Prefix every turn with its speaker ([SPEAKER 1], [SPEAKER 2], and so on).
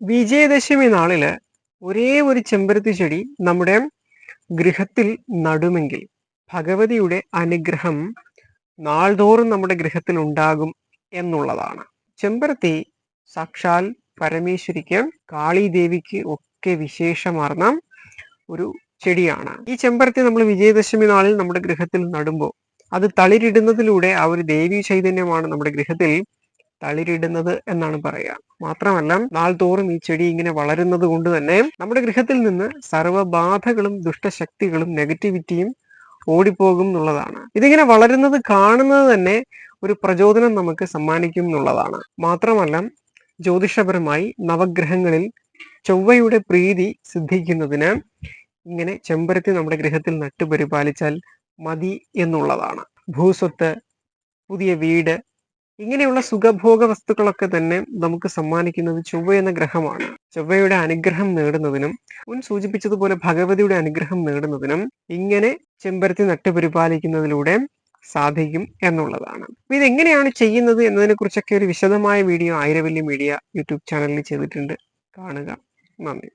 [SPEAKER 1] വിജയദശമി നാളിൽ ഒരേ ഒരു ചെമ്പരത്തി ചെടി നമ്മുടെ ഗൃഹത്തിൽ നടുമെങ്കിൽ ഭഗവതിയുടെ അനുഗ്രഹം നാൾതോറും നമ്മുടെ ഗൃഹത്തിൽ ഉണ്ടാകും എന്നുള്ളതാണ്. ചെമ്പരത്തി സാക്ഷാൽ പരമേശ്വരിക്ക് കാളിദേവിക്ക് ഒക്കെ വിശേഷമാർന്ന ഒരു ചെടിയാണ്. ഈ ചെമ്പരത്തി നമ്മൾ വിജയദശമി നാളിൽ നമ്മുടെ ഗൃഹത്തിൽ നടുമ്പോൾ അത് തളിരിടുന്നതിലൂടെ ആ ഒരു ദേവീ ചൈതന്യമാണ് നമ്മുടെ ഗൃഹത്തിൽ തളിരിടുന്നത് എന്നാണ് പറയുക മാത്രമല്ല നാൾതോറും ഈ ചെടി ഇങ്ങനെ വളരുന്നത് കൊണ്ട് തന്നെ നമ്മുടെ ഗൃഹത്തിൽ നിന്ന് സർവബാധകളും ദുഷ്ടശക്തികളും നെഗറ്റിവിറ്റിയും ഓടിപ്പോകും എന്നുള്ളതാണ്. ഇതിങ്ങനെ വളരുന്നത് കാണുന്നത് തന്നെ ഒരു പ്രചോദനം നമുക്ക് സമ്മാനിക്കും എന്നുള്ളതാണ്. മാത്രമല്ല ജ്യോതിഷപരമായി നവഗ്രഹങ്ങളിൽ ചൊവ്വയുടെ പ്രീതി സിദ്ധിക്കുന്നതിന് ഇങ്ങനെ ചെമ്പരത്തി നമ്മുടെ ഗൃഹത്തിൽ നട്ടുപരിപാലിച്ചാൽ മതി എന്നുള്ളതാണ്. ഭൂസ്വത്ത് പുതിയ വീട് ഇങ്ങനെയുള്ള സുഖഭോഗ വസ്തുക്കളൊക്കെ തന്നെ നമുക്ക് സമ്മാനിക്കുന്നത് ചൊവ്വ എന്ന ഗ്രഹമാണ്. ചൊവ്വയുടെ അനുഗ്രഹം നേടുന്നതിനും മുൻ സൂചിപ്പിച്ചതുപോലെ ഭഗവതിയുടെ അനുഗ്രഹം നേടുന്നതിനും ഇങ്ങനെ ചെമ്പരത്തി നട്ടുപരിപാലിക്കുന്നതിലൂടെ സാധിക്കും എന്നുള്ളതാണ്. ഇത് എങ്ങനെയാണ് ചെയ്യുന്നത് എന്നതിനെ കുറിച്ചൊക്കെ ഒരു വിശദമായ വീഡിയോ ആയിരവല്യ മീഡിയ യൂട്യൂബ് ചാനലിൽ ചെയ്തിട്ടുണ്ട്. കാണുക. നന്ദി.